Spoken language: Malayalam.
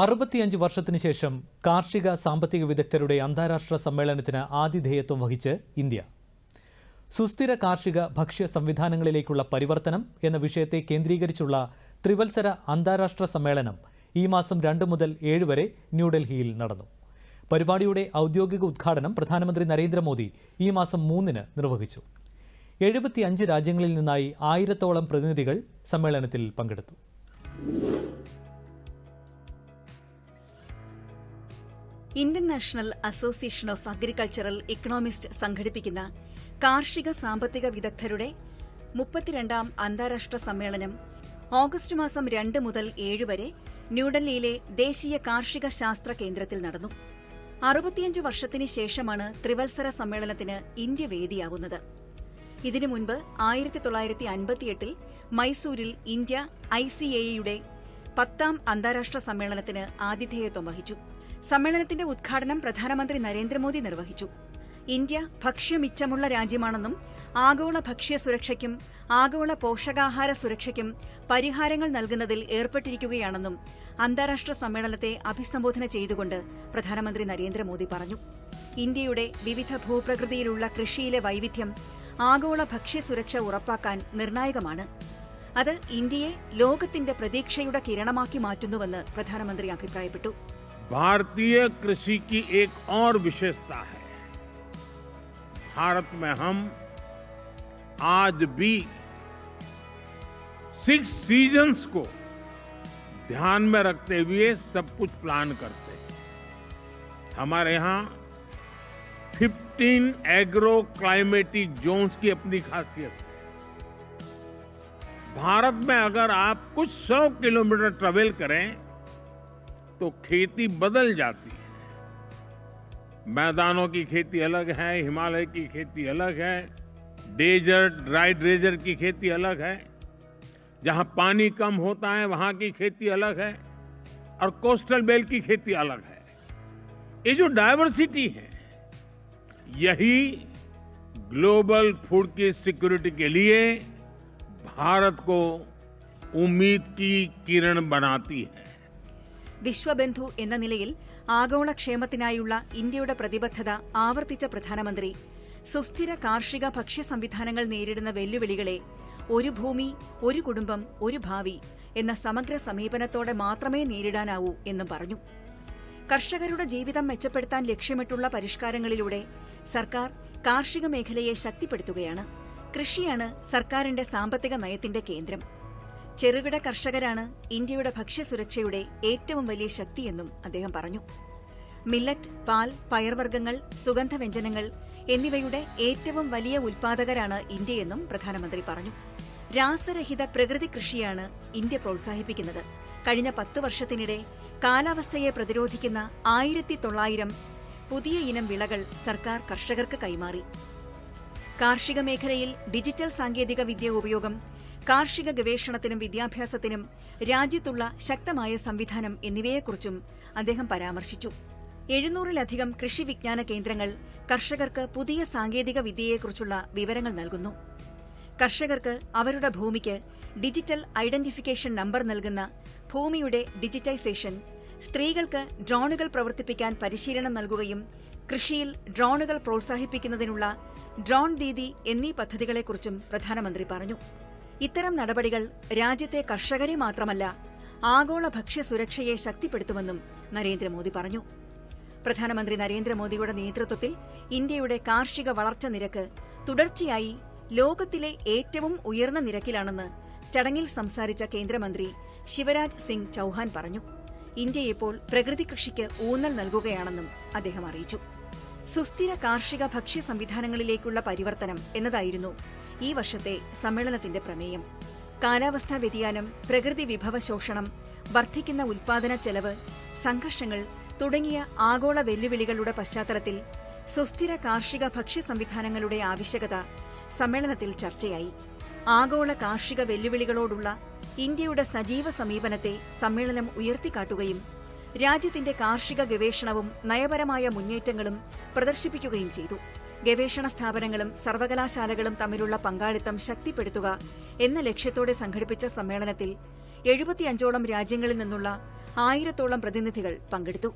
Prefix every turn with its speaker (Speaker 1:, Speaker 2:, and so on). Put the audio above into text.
Speaker 1: അറുപത്തിയഞ്ച് വർഷത്തിനു ശേഷം കാർഷിക സാമ്പത്തിക വിദഗ്ധരുടെ അന്താരാഷ്ട്ര സമ്മേളനത്തിന് ആതിഥേയത്വം വഹിച്ച് ഇന്ത്യ. സുസ്ഥിര കാർഷിക ഭക്ഷ്യ സംവിധാനങ്ങളിലേക്കുള്ള പരിവർത്തനം എന്ന വിഷയത്തെ കേന്ദ്രീകരിച്ചുള്ള ത്രിവത്സര അന്താരാഷ്ട്ര സമ്മേളനം ഈ മാസം രണ്ട് മുതൽ ഏഴ് വരെ ന്യൂഡൽഹിയിൽ നടന്നു. പരിപാടിയുടെ ഔദ്യോഗിക ഉദ്ഘാടനം പ്രധാനമന്ത്രി നരേന്ദ്രമോദി ഈ മാസം മൂന്നിന് നിർവഹിച്ചു. എഴുപത്തിയഞ്ച് രാജ്യങ്ങളിൽ നിന്നായി ആയിരത്തോളം പ്രതിനിധികൾ സമ്മേളനത്തിൽ പങ്കെടുത്തു.
Speaker 2: Indian national association of agricultural economist സംഘടിപ്പിക്കുന്ന കാർഷിക സാമ്പത്തിക വിദഗ്ധരുടെ മുപ്പത്തിരണ്ടാം അന്താരാഷ്ട്ര സമ്മേളനം ഓഗസ്റ്റ് മാസം രണ്ട് മുതൽ ഏഴ് വരെ ന്യൂഡൽഹിയിലെ ദേശീയ കാർഷിക ശാസ്ത്ര കേന്ദ്രത്തിൽ നടന്നു. അറുപത്തിയഞ്ച് വർഷത്തിന് ശേഷമാണ് ത്രിവത്സര സമ്മേളനത്തിന് ഇന്ത്യ വേദിയാവുന്നത്. ഇതിനു മുൻപ് ആയിരത്തി തൊള്ളായിരത്തി അൻപത്തിയെട്ടിൽ മൈസൂരിൽ ഇന്ത്യ ഐ സി എയുടെ പത്താം അന്താരാഷ്ട്ര സമ്മേളനത്തിന് ആതിഥേയത്വം വഹിച്ചു. സമ്മേളനത്തിന്റെ ഉദ്ഘാടനം പ്രധാനമന്ത്രി നരേന്ദ്രമോദി നിർവഹിച്ചു. ഇന്ത്യ ഭക്ഷ്യമിച്ചമുള്ള രാജ്യമാണെന്നും ആഗോള ഭക്ഷ്യ സുരക്ഷയ്ക്കും ആഗോള പോഷകാഹാര സുരക്ഷയ്ക്കും പരിഹാരങ്ങൾ നൽകുന്നതിൽ ഏർപ്പെട്ടിരിക്കുകയാണെന്നും അന്താരാഷ്ട്ര സമ്മേളനത്തെ അഭിസംബോധന ചെയ്തുകൊണ്ട് പ്രധാനമന്ത്രി നരേന്ദ്രമോദി പറഞ്ഞു. ഇന്ത്യയുടെ വിവിധ ഭൂപ്രകൃതിയിലുള്ള കൃഷിയിലെ വൈവിധ്യം ആഗോള ഭക്ഷ്യസുരക്ഷ ഉറപ്പാക്കാൻ നിർണായകമാണ്. അത് ഇന്ത്യയെ ലോകത്തിന്റെ പ്രതീക്ഷയുടെ കിരണമാക്കി മാറ്റുന്നുവെന്ന് പ്രധാനമന്ത്രി അഭിപ്രായപ്പെട്ടു.
Speaker 3: भारतीय कृषि की एक और विशेषता है। भारत में हम आज भी सिक्स सीजन्स को ध्यान में रखते हुए सब कुछ प्लान करते हैं। हमारे यहाँ 15 एग्रो क्लाइमेटिक जोन्स की अपनी खासियत है। भारत में अगर आप कुछ सौ किलोमीटर ट्रेवल करें तो खेती बदल जाती है। मैदानों की खेती अलग है, हिमालय की खेती अलग है, डेजर्ट, ड्राई डेजर्ट की खेती अलग है। जहाँ पानी कम होता है, वहाँ की खेती अलग है और कोस्टल बेल की खेती अलग है। ये जो डायवर्सिटी है, यही ग्लोबल फ़ूड की सिक्योरिटी के लिए भारत को उम्मीद की किरण बनाती है।
Speaker 2: വിശ്വബന്ധു എന്ന നിലയിൽ ആഗോള ക്ഷേമത്തിനായുള്ള ഇന്ത്യയുടെ പ്രതിബദ്ധത ആവർത്തിച്ച പ്രധാനമന്ത്രി. സുസ്ഥിര കാർഷിക ഭക്ഷ്യ സംവിധാനങ്ങൾ നേരിടുന്ന വെല്ലുവിളികളെ ഒരു ഭൂമി ഒരു കുടുംബം ഒരു ഭാവി എന്ന സമഗ്ര സമീപനത്തോടെ മാത്രമേ നേരിടാനാവൂ എന്നും പറഞ്ഞു. കർഷകരുടെ ജീവിതം മെച്ചപ്പെടുത്താൻ ലക്ഷ്യമിട്ടുള്ള പരിഷ്കാരങ്ങളിലൂടെ സർക്കാർ കാർഷിക മേഖലയെ ശക്തിപ്പെടുത്തുകയാണ്. കൃഷിയാണ് സർക്കാരിന്റെ സാമ്പത്തിക നയത്തിന്റെ കേന്ദ്രം. ചെറുകിട കർഷകരാണ് ഇന്ത്യയുടെ ഭക്ഷ്യസുരക്ഷയുടെ ഏറ്റവും വലിയ ശക്തിയെന്നും അദ്ദേഹം പറഞ്ഞു. മില്ലറ്റ് പാൽ പയർവർഗങ്ങൾ സുഗന്ധവ്യഞ്ജനങ്ങൾ എന്നിവയുടെ ഏറ്റവും വലിയ ഉൽപാദകരാണ് ഇന്ത്യയെന്നും പ്രധാനമന്ത്രി പറഞ്ഞു. രാസരഹിത പ്രകൃതി കൃഷിയാണ് ഇന്ത്യ പ്രോത്സാഹിപ്പിക്കുന്നത്. കഴിഞ്ഞ പത്ത് വർഷത്തിനിടെ കാലാവസ്ഥയെ പ്രതിരോധിക്കുന്ന ആയിരത്തി തൊള്ളായിരം പുതിയ ഇനം വിളകൾ സർക്കാർ കർഷകർക്ക് കൈമാറി. കാർഷിക മേഖലയിൽ ഡിജിറ്റൽ സാങ്കേതിക വിദ്യ ഉപയോഗം കാർഷിക ഗവേഷണത്തിനും വിദ്യാഭ്യാസത്തിനും രാജ്യത്തുള്ള ശക്തമായ സംവിധാനം എന്നിവയെക്കുറിച്ചും അദ്ദേഹം പരാമർശിച്ചു. എഴുന്നൂറിലധികം കൃഷി വിജ്ഞാന കേന്ദ്രങ്ങൾ കർഷകർക്ക് പുതിയ സാങ്കേതിക വിദ്യയെക്കുറിച്ചുള്ള വിവരങ്ങൾ നൽകുന്നു. കർഷകർക്ക് അവരുടെ ഭൂമിക്ക് ഡിജിറ്റൽ ഐഡന്റിഫിക്കേഷൻ നമ്പർ നൽകുന്ന ഭൂമിയുടെ ഡിജിറ്റൈസേഷൻ സ്ത്രീകൾക്ക് ഡ്രോണുകൾ പ്രവർത്തിപ്പിക്കാൻ പരിശീലനം നൽകുകയും കൃഷിയിൽ ഡ്രോണുകൾ പ്രോത്സാഹിപ്പിക്കുന്നതിനുള്ള ഡ്രോൺ ദീദി എന്നീ പദ്ധതികളെക്കുറിച്ചും പ്രധാനമന്ത്രി പറഞ്ഞു. ഇത്തരം നടപടികൾ രാജ്യത്തെ കർഷകരെ മാത്രമല്ല ആഗോള ഭക്ഷ്യസുരക്ഷയെ ശക്തിപ്പെടുത്തുമെന്നും നരേന്ദ്രമോദി പറഞ്ഞു. പ്രധാനമന്ത്രി നരേന്ദ്രമോദിയുടെ നേതൃത്വത്തിൽ ഇന്ത്യയുടെ കാർഷിക വളർച്ച നിരക്ക് തുടർച്ചയായി ലോകത്തിലെ ഏറ്റവും ഉയർന്ന നിരക്കിലാണെന്ന് ചടങ്ങിൽ സംസാരിച്ച കേന്ദ്രമന്ത്രി ശിവരാജ് സിംഗ് ചൌഹാൻ പറഞ്ഞു. ഇന്ത്യ ഇപ്പോൾ പ്രകൃതി കൃഷിക്ക് ഊന്നൽ നൽകുകയാണെന്നും അദ്ദേഹം അറിയിച്ചു. സുസ്ഥിര കാർഷിക ഭക്ഷ്യ സംവിധാനങ്ങളിലേക്കുള്ള പരിവർത്തനം എന്നതായിരുന്നു ഈ വർഷത്തെ സമ്മേളനത്തിന്റെ പ്രമേയം. കാലാവസ്ഥാ വ്യതിയാനം പ്രകൃതി വിഭവ ശോഷണം വർദ്ധിക്കുന്ന ഉൽപാദന ചെലവ് സംഘർഷങ്ങൾ തുടങ്ങിയ ആഗോള വെല്ലുവിളികളുടെ പശ്ചാത്തലത്തിൽ സുസ്ഥിര കാർഷിക ഭക്ഷ്യ സംവിധാനങ്ങളുടെ ആവശ്യകത സമ്മേളനത്തിൽ ചർച്ചയായി. ആഗോള കാർഷിക വെല്ലുവിളികളോടുള്ള ഇന്ത്യയുടെ സജീവ സമീപനത്തെ സമ്മേളനം ഉയർത്തിക്കാട്ടുകയും രാജ്യത്തിന്റെ കാർഷിക ഗവേഷണവും നയപരമായ മുന്നേറ്റങ്ങളും പ്രദർശിപ്പിക്കുകയും ചെയ്തു. ഗവേഷണ സ്ഥാപനങ്ങളും സർവകലാശാലകളും തമ്മിലുള്ള പങ്കാളിത്തം ശക്തിപ്പെടുത്തുക എന്ന ലക്ഷ്യത്തോടെ സംഘടിപ്പിച്ച സമ്മേളനത്തിൽ എഴുപത്തിയഞ്ചോളം രാജ്യങ്ങളിൽ നിന്നുള്ള ആയിരത്തോളം പ്രതിനിധികൾ പങ്കെടുത്തു.